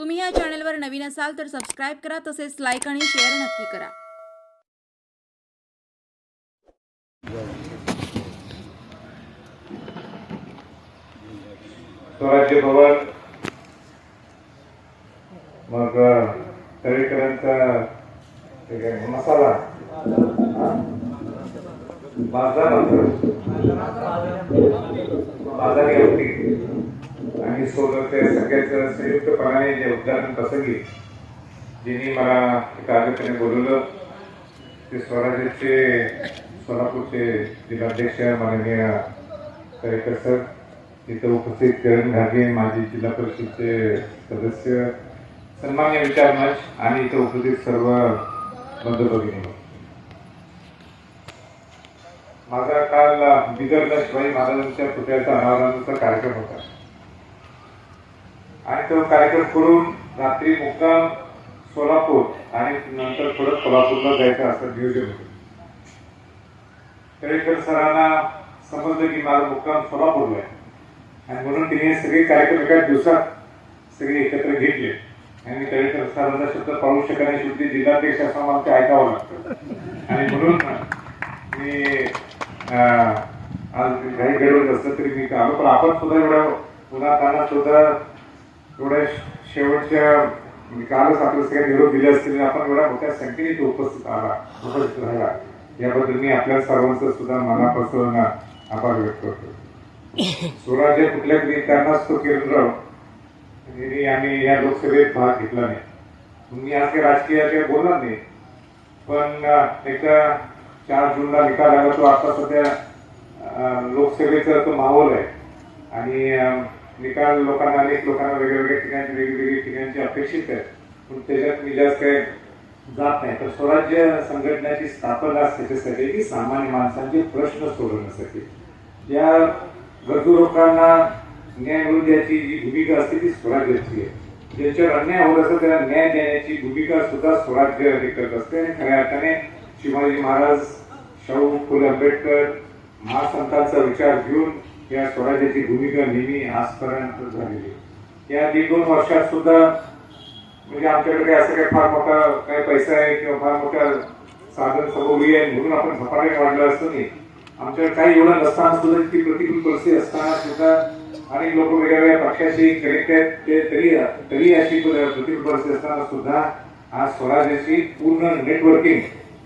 तुम्ही या चॅनलवर नवीन असाल तर सबस्क्राईब करा तसेच लाईक आणि शेअर नक्की करा. स्वराज्य भवन. मग तळेकरांचा मसाला? हा? बाजार बाजारी होती आणि सोबत त्या सगळ्याच संयुक्तपणाने जे उद्घाटन प्रसंगी जिने मला एका बोलवलं ते स्वराज्याचे सोलापूरचे जिल्हाध्यक्ष माननीय तळेकर सर तिथं उपस्थित किरण घागे माजी जिल्हा परिषदचे सदस्य सन्मान्य विचार मंच आणि इथं उपस्थित सर्व बंधू भगिनी. माझा काल बिगर शिवाजी महाराजांच्या पुतळ्याचा अनावरणाचा कार्यक्रम होता. आणि तो कार्यक्रम करून रात्री मुक्काम सोलापूर आणि नंतर परत कोल्हापूरला जायचं असं नियोजन होतं. तळेकर सरांना समजलं की माझा मुक्काम सोलापूरला आहे. आणि म्हणून तिने सगळे कार्यक्रम एका दिवसात सगळे एकत्र घेतले. आणि मी तळेकर सरांचा शब्द पाळू शकत नाही शेवटी जिल्हाध्यक्ष असं मला ते ऐकावं लागतं. आणि म्हणून मी अं, आज काही घडवत असलं तरी मी आलो. पण आपण सुद्धा एवढ्या पुन्हा त्यांना सुद्धा थोड्या शेवटच्या कालच आपलं सगळ्या निरोप दिले असतील आणि आपण एवढ्या मोठ्या संख्येने तो उपस्थित आला उपस्थित राहिला. याबद्दल मी आपल्या सर्वांचं सुद्धा मनापासून आभार व्यक्त करतो. स्वराज्य कुठल्या तरी कारणास्तव केंद्र यांनी आम्ही या लोकसभेत भाग घेतला नाही. मी आज काही राजकीय बोलणार नाही. पण त्याच्या एकदा चार जूनला निकाल आला तो आता सध्या लोकसभेचा तो माहोल आहे. आणि निकाल लोकांना अनेक लोकांना वेगवेगळ्या ठिकाणी वेगवेगळ्या ठिकाणची अपेक्षित आहे पण त्याच्यात मी जास्त काही जात नाही. तर स्वराज्य संघटनेची स्थापना त्याच्यासाठी की सामान्य माणसांचे प्रश्न सोडवण्यासाठी. या गरजू लोकांना न्याय मिळून द्यायची जी भूमिका असते ती स्वराज्याची आहे. ज्यांच्यावर अन्याय होत असतो त्याला न्याय देण्याची भूमिका सुद्धा स्वराज्य हे करत असते. आणि खऱ्या अर्थाने शिवाजी महाराज शाहू फुले आंबेडकर महासंतांचा विचार घेऊन या स्वराज्याची भूमिका नेहमी आजपर्यंत झालेली या दीड दोन वर्षात सुद्धा म्हणजे आमच्याकडे काही असं काही फार मोठा काही पैसा आहे किंवा फार मोठा साधन समोरी आहे म्हणून आपण झपाट्याने वाढलं असतं नाही. आमच्याकडे काही एवढं नसताना सुद्धा ती प्रतिकूल परिस्थिती असताना सुद्धा अनेक लोक वेगवेगळ्या पक्षाशी कनेक्ट आहेत. ते तरी तरी अशी प्रतिकूल परिस्थिती असताना सुद्धा आज स्वराज्याची पूर्ण नेटवर्किंग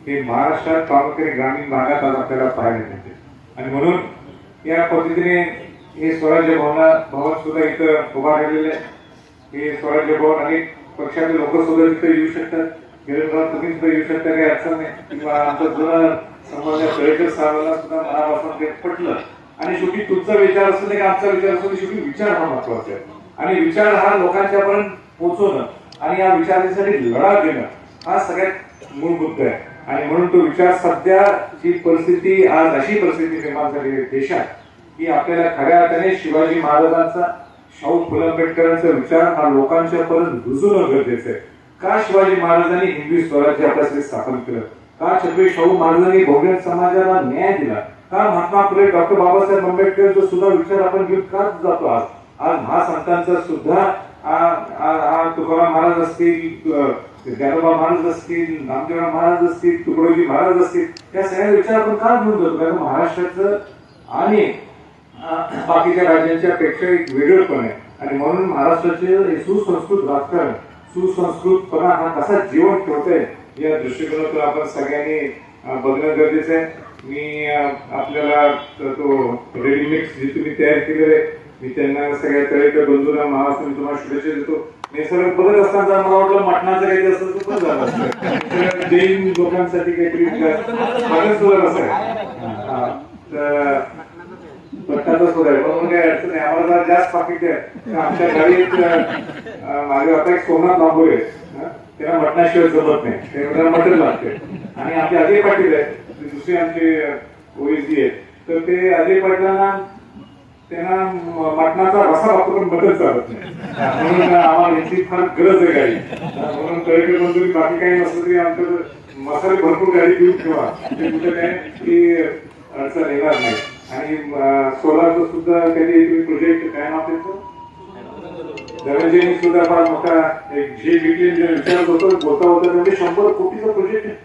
हे महाराष्ट्रात प्रामुख्याने ग्रामीण भागात आज आपल्याला पाहायला मिळते. आणि म्हणून या पद्धतीने हे स्वराज्य भवना भवन सुद्धा इथं उभारलेले आहे. हे स्वराज्य भवन अनेक पक्षाचे लोक सुद्धा तिथं येऊ शकतात. गिरीशराव तुम्ही सुद्धा येऊ शकता काही अडचण नाही. किंवा आमचं जुनं संबंध पर्यटक स्थळाला सुद्धा मनापासून ते पटलं. आणि शेवटी तुमचा विचार असतो नाही आमचा विचार असतो शेवटी विचार हा महत्त्वाचा आहे. आणि विचार हा लोकांच्यापर्यंत पोहोचवणं आणि या विचारासाठी लढा देणं हा सगळ्यात मूळ मुद्दा आहे. आणि म्हणून तो विचार सध्या ही परिस्थिती आज अशी परिस्थिती निर्माण झालेली आहे देशात की आपल्याला खऱ्या अर्थाने शिवाजी महाराजांचा शाहू फुले आंबेडकरांचा विचार हा लोकांच्या पर्यंत रुजून गरजेचं आहे. का शिवाजी महाराजांनी हिंदवी स्वराज्य आपल्यासाठी स्थापन केलं? का छत्रपती शाहू महाराजांनी बहुजन समाजाला न्याय दिला? का महात्मा फुले डॉक्टर बाबासाहेब आंबेडकरचा सुद्धा विचार आपण घेऊन का जातो आज? आज महासंतांचा सुद्धा तुकाराम महाराज असतील ज्ञानोबा महाराज असतील नामदेवराव महाराज असतील तुकडोजी महाराज असतील त्या सगळ्या विचार आपण का घेऊन जातो? कारण महाराष्ट्राचं आणि बाकीच्या राज्यांच्या पेक्षा एक वेगळंपण आहे. आणि म्हणून महाराष्ट्राचे हे सुसंस्कृत राजकारण सुसंस्कृतपणा हा कसा जीवन ठेवतोय या दृष्टिकोनातून आपण सगळ्यांनी बघणं गरजेचं आहे. मी आपल्याला तो रेडीमिक्स जे तुम्ही तयार केलेलं आहे मी त्यांना सगळ्या तळेकर बंधूला महाराष्ट्र मी तुम्हाला शुभेच्छा देतो. मी सगळं बघत असताना मला वाटलं मटणाचं काही असतं तर पण झालं असतं. जैन लोकांसाठी काहीतरी बरंच सुद्धा असं तर पट्टाचा सुद्धा आहे. म्हणून काही अडचण नाही. आम्हाला जरा जास्त पाकिट आहे आमच्या घरी एक, माझे आता एक सोमनाथ बांबू आहे. हं? मटणाशिवाय जमत नाही. त्याला मटण लागते. आणि आमचे अजय पाटील आहे ते दुसरे आमचे ओएसडी आहेत. तर ते अजय पाटलांना त्यांना मटणाचा रसा वापरून मटण चालत नाही. म्हणून आम्हाला याची फार गरज आहे काही म्हणून तळीकडे मंजुरी बाकी काही नसलं तरी आमचं मसाले भरपूर गाडी घेऊन ठेवा. ते कुठे काय की अडचण येणार नाही. आणि सोलारचं सुद्धा कधी प्रोजेक्ट काय नाव त्याचं? धनंजयनी सुद्धा फार मोठा एक जे घेतली विचारत होतो बोलता होता म्हणजे शंभर कोटीचा प्रोजेक्ट आहे.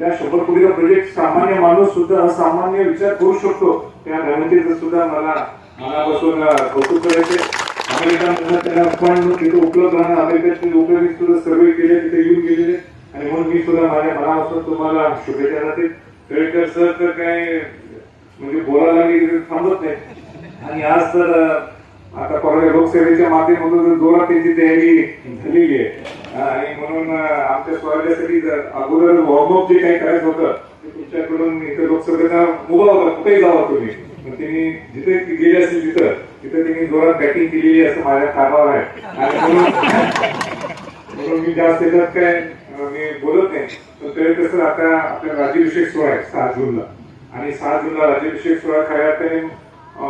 या शंभर कोटीचा प्रोजेक्ट सामान्य माणूस सुद्धा असामान्य विचार करू शकतो त्या धनंजयचा सुद्धा मला मनापासून कौतुक करायचे. अमेरिका त्यांना फंड तिथे उपलब्ध राहणार अमेरिकेचे उपयोगी सुद्धा सर्वे केले तिथे येऊन गेलेले. आणि म्हणून मी सुद्धा माझ्या मनापासून तुम्हाला शुभेच्छा राहते तळेकर सर तर काय म्हणजे बोलायला लागले थांबत नाही. आणि आज तर आता परवा लोकसेवेच्या माध्यमातून जोरात त्याची तयारी झालेली आहे आणि म्हणून आमच्या स्वराज्यासाठी जर अगोदर वॉर्मअप जे काही करायचं होतं ते तुमच्याकडून इथं लोकसभेचा उभा होता कुठेही जावा तुम्ही. पण त्यांनी जिथे गेले असेल तिथं तिथं त्यांनी जोरात बॅटिंग केलेली असं माझ्या कानावर आहे. आणि म्हणून मी जास्त त्याच्यात काय मी बोलत नाही. पण तरी कसं आता आपल्या राज्याभिषेक सोहळा आहे सहा जूनला. आणि सहा जूनला राज्याभिषेक सोहळा खऱ्या अर्थाने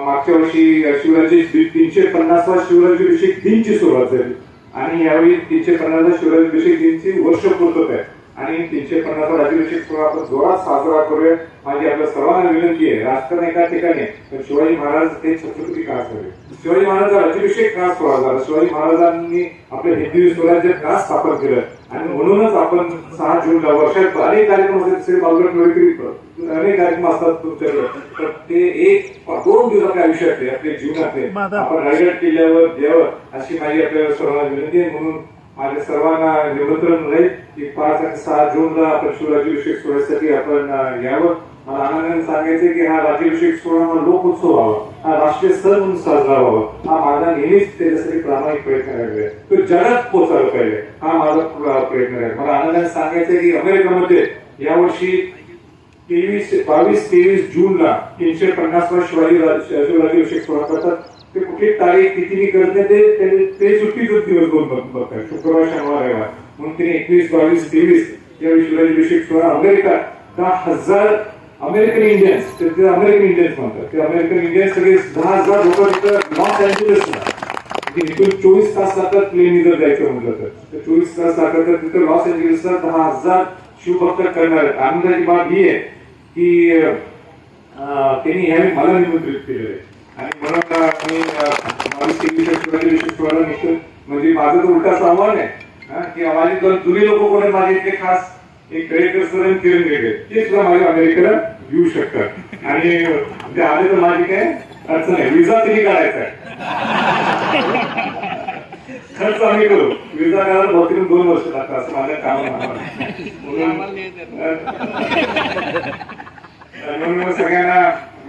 मागच्या वर्षी शिवराजी तीनशे पन्नासवा शिवराज्याभिषेक दिनची सुरुवात झाली. आणि यावेळी तीनशे पन्नासवा शिवराज्याभिषेक दिनची वर्ष पूर्तता आहे. आणि तीनशे पन्नासवा राज्याभिषेक सोहळा आपण जोरात साजरा करूया. माझी आपल्या सर्वांना विनंती आहे राजकारण एका ठिकाणी पण शिवाजी महाराज हे छत्रपती का असावे शिवाजी महाराजांचा राज्याभिषेक का सोहळा झाला. शिवाजी महाराजांनी आपल्या हिंदवी स्वराज्य का स्थापन केलं. आणि म्हणूनच आपण सहा जूनला वर्षात अनेक कार्यक्रम अनेक कार्यक्रम असतात तुमच्याकडे. तर ते एक दोन दिवस आपल्या आयुष्यातले आपल्या जीवनातले. आपण रायगड किल्ल्यावर द्यावं अशी माझी आपल्या सर्वांना विनंती आहे. म्हणून माझ्या सर्वांना निमंत्रण राहील की पाच आणि सहा जूनला आपण शिवराज्याभिषेक सोहळ्यासाठी आपण यावं. मला आनंदाने सांगायचे की हा राज्याभिषेक सोहळा हा लोक उत्सव व्हावा. हा राष्ट्रीय सण म्हणून साजरा व्हावा. हा माझा नेहमीच त्याच्यासाठी प्रामाणिक प्रयत्न राहिलेला तो जगात पोचायला पाहिजे. हा माझा प्रयत्न राहील मला आनंदाने सांगायचं की अमेरिकेमध्ये यावर्षी तेवीस बावीस तेवीस जूनला तीनशे पन्नास वर्ष शिवाजी राज- शिवराज्याभिषेक सोहळा करतात. ते कुठली तारीख किती करते ते ते- सुट्टी सुट्टीच दिवस दोन बघतात. शुक्रवार शनिवार रविवार. म्हणून तिने एकवीस बावीस तेवीस यावेळी शिवराज्याभिषेक विशेष अमेरिका. दहा हजार अमेरिकन इंडियन्स ते अमेरिकन इंडियन्स म्हणतात. ते अमेरिकन इंडियन्स सगळे दहा हजार लोक लॉस अँजेलिसला इथून चोवीस तास लागतात प्लेन जर जायचं म्हटलं तर. चोवीस तास लागतात तर तिथं लॉस एंजलिसला दहा हजार शिवभक्त करणार आहेत. आनंदाची बाब ही आहे की त्यांनी यावेळी मला निमंत्रित केलेलं आहे. आणि म्हणून मी अं, बावीस शिवाजी विशेष सोहळा निघतो म्हणजे माझं तर उलटा सामान आहे. की माझे दोन जुने लोक कोण माझे इतके खास एक कळेकर सर आणि किरण गेले ते सुद्धा माझ्या अमेरिकेला येऊ शकतात. आणि ते आले तर माझी काय अडचण आहे. विजा तरी काढायचा आहे. खर्च आम्ही करू. विजा काढायला बहुतेक दोन वर्ष लागतात असं माझ्या काम म्हणून म्हणून सगळ्यांना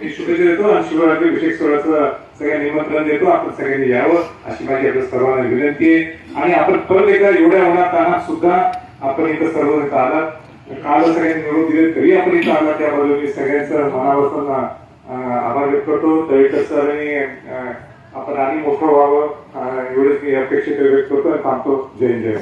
मी शुभेच्छा देतो आणि शिवरात्री विशेष सोहळ्याचं सगळ्या निमंत्रण देतो. आपण सगळ्यांनी यावं अशी माझी आपल्या सर्वांना विनंती आहे. आणि आपण परत एकदा एवढ्या होणार तानात सुद्धा आपण इथं सर्व इथं आलात. काल सगळ्यांनी निवडून दिले तरी आपण इथं आला त्याबद्दल मी सगळ्यांचं मनापासून आभार व्यक्त करतो. दळीकर सर आणि आपण आणि मोठं व्हावं एवढंच मी अपेक्षित व्यक्त करतो आणि थांबतो. जय जय